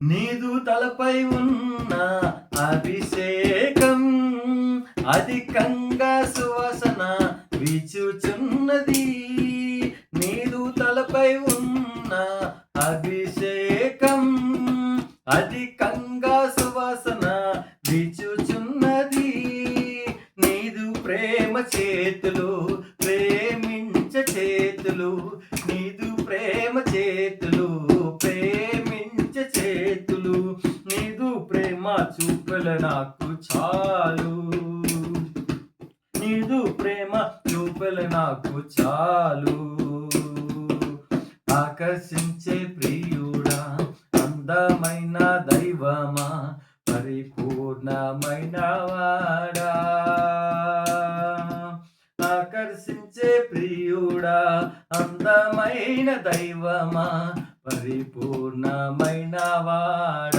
నీదు తలపై ఉన్న అభిషేకం అధికంగా సువాసన వీచుచున్నది. నీదు తలపై ఉన్న అభిషేకం అధికంగా సువాసన వీచుచున్నది. నీదు ప్రేమ చేతులు ప్రేమించ చేతులు నీదు ప్రేమ చే చూపుల నాకు చాలు. నీదు ప్రేమ చూపుల నాకు చాలు. ఆకర్షించే ప్రియుడా అందమైన దైవమా పరిపూర్ణమైన వాడా. ఆకర్షించే ప్రియుడా అందమైన దైవమా పరిపూర్ణమైన వాడా.